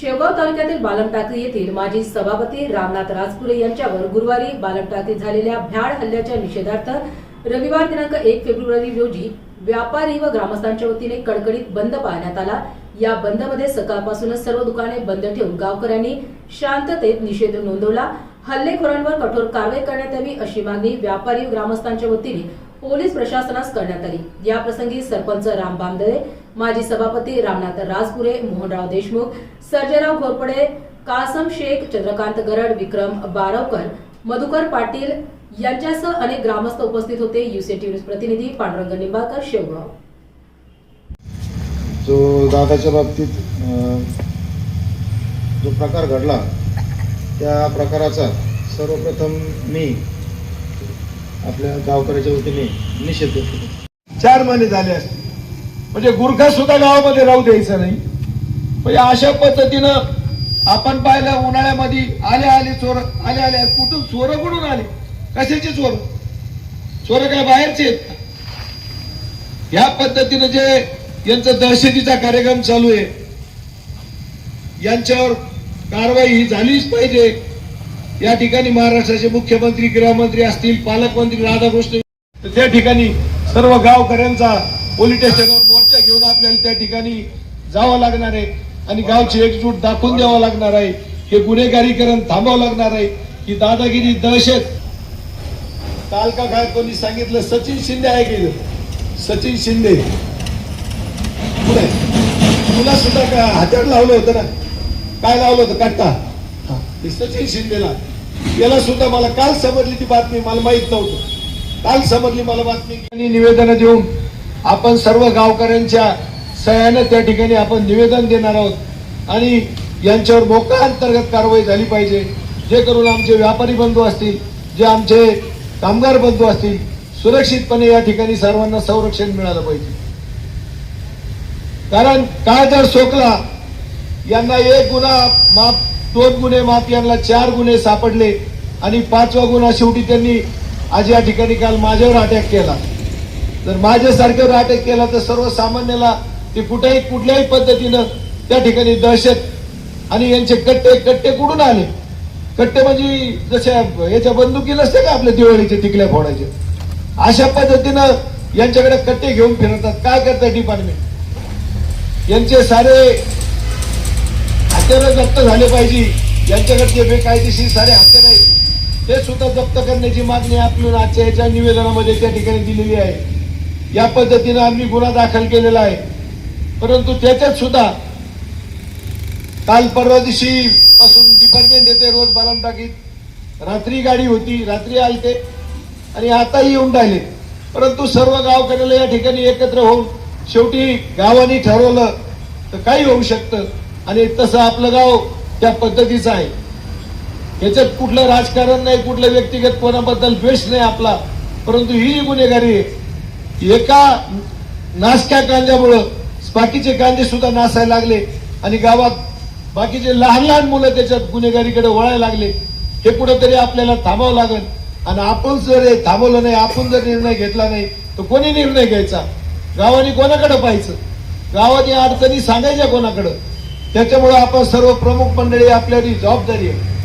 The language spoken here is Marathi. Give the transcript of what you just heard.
शेवगाव तालुक्यातील बालमटाकळी येथील माजी सभापती रामनाथ राजपुरे यांच्यावर गुरुवारी बालमटाकरीत झालेल्या भ्याड हल्ल्याच्या निषेधार्थ रविवार दिनांक एक फेब्रुवारी रोजी व्यापारी व ग्रामस्थांच्या वतीने कडकडीत बंद पाळण्यात आला. या बंदमध्ये सकाळपासूनच सर्व दुकाने बंद ठेवून गावकऱ्यांनी शांततेत निषेध नोंदवला. हल्लेखोरांवर कठोर कारवाई करण्यात यावी अशी मागणी व्यापारी व ग्रामस्थांच्या वतीने पोलीस प्रशासनास करण्यात आली. या प्रसंगी सरपंच राम बांदळे माजी सभापती रामनाथ राजपुरे मोहनराव देशमुख सर्जेराव घोरपडे कासम शेख चंद्रकांत गरड विक्रम बारवकर मधुकर पाटील यांच्यासह अनेक ग्रामस्थ उपस्थित होते. युसीटी न्यूज प्रतिनिधी पांडुरंग निंबाळकर शेवगाव. जो दादाच्या बाबतीत जो प्रकार घडला त्या प्रकाराचा सर्वप्रथम मी आपल्या गावकऱ्याच्या वतीने निषेध करतो. चार महिने झाले असते म्हणजे गुरखा सुद्धा गावामध्ये राहू द्यायचं नाही. म्हणजे अशा पद्धतीनं आपण पाहिलं उन्हाळ्यामध्ये आले आले चोर आले आले कुठून चोर कुठून आले? कशाचे चोर चोर काय बाहेरचे आहेत पद्धतीनं जे यांचा दहशतीचा कार्यक्रम चालू आहे यांच्यावर कारवाई ही झालीच पाहिजे. या ठिकाणी महाराष्ट्राचे मुख्यमंत्री गृहमंत्री असतील पालकमंत्री राधाकृष्ण. तर त्या ठिकाणी सर्व गावकऱ्यांचा पोलीस स्टेशनवर मोर्चा घेऊन आपल्याला त्या ठिकाणी जावं लागणार आहे. आणि गावची एकजूट दाखवून द्यावं लागणार आहे. हे गुन्हेगारीकरण थांबावं लागणार आहे. ही दादागिरी दहशत. काल का काय कोणी सांगितलं? सचिन शिंदे आहे गेलं सचिन शिंदे. तुला सुद्धा काय हातात लावलं होतं ना? काय लावलं होतं? काटता हा, सचिन शिंदेला. याला सुद्धा मला काल समजली ती बातमी मला माहीत नव्हतं. काल समजली मला बातमी. निवेदन देऊन आपण सर्व गावकऱ्यांच्या सह्यानं त्या ठिकाणी आपण निवेदन देणार आहोत. आणि यांच्यावर मोका अंतर्गत कारवाई झाली पाहिजे. जे करून आमचे व्यापारी बंधू असतील जे आमचे कामगार बंधू असतील सुरक्षितपणे या ठिकाणी सर्वांना संरक्षण मिळालं पाहिजे. कारण काय जर सोकला यांना एक गुन्हा माफ दोन गुन्हे माफ यांना चार गुन्हे सापडले आणि पाचवा गुन्हा शेवटी त्यांनी आज या ठिकाणी काल माझ्यावर अटॅक केला. जर माझ्यासारख्यावर अटॅक केला तर सर्वसामान्याला ते कुठेही कुठल्याही पद्धतीनं त्या ठिकाणी दहशत आणि यांचे कट्टे कट्टे कुठून आले? कट्टे म्हणजे जशा याच्या बंदुकी नसते का आपल्या दिवाळीचे टिकल्या फोडायचे अशा पद्धतीनं यांच्याकडे कट्टे घेऊन फिरवतात. काय करतात डिपार्टमेंट यांचे सारे हत्यारं जप्त झाले पाहिजे. यांच्याकडचे बेकायदेशीर सारे हत्यार आहेत. ते सुद्धा जप्त करण्याची मागणी आपण आजच्या याच्या निवेदनामध्ये त्या ठिकाणी दिलेली आहे. या पद्धतीनं आम्ही गुन्हा दाखल केलेला आहे. परंतु त्याच्यात सुद्धा काल परवा दिवशी पासून डिपार्टमेंट येते रोज बालम टाकीत रात्री गाडी होती रात्री आलते आणि आताही येऊन राहिले. परंतु सर्व गावकऱ्याला या ठिकाणी एकत्र होऊन शेवटी गावाने ठरवलं तर काही होऊ शकतं. आणि तसं आपलं गाव त्या पद्धतीचं आहे. याच्यात कुठलं राजकारण नाही कुठलं व्यक्तिगत कोणाबद्दल द्वेष नाही आपला. परंतु ही गुन्हेगारी आहे एका नासक्या कांद्यामुळं बाकीचे गांजे सुद्धा नासायला लागले आणि गावात बाकीचे लहान लहान मुलं त्याच्यात गुन्हेगारीकडे वळायला लागले. हे कुठंतरी आपल्याला थांबावं लागेल. आणि आपण जर हे थांबवलं नाही आपण जर निर्णय घेतला नाही तर कोणी निर्णय घ्यायचा? गावाने कोणाकडे पाहायचं? गावाने अडचणी सांगायच्या कोणाकडं? त्याच्यामुळे आपण सर्व प्रमुख मंडळी आपल्याची जबाबदारी आहे.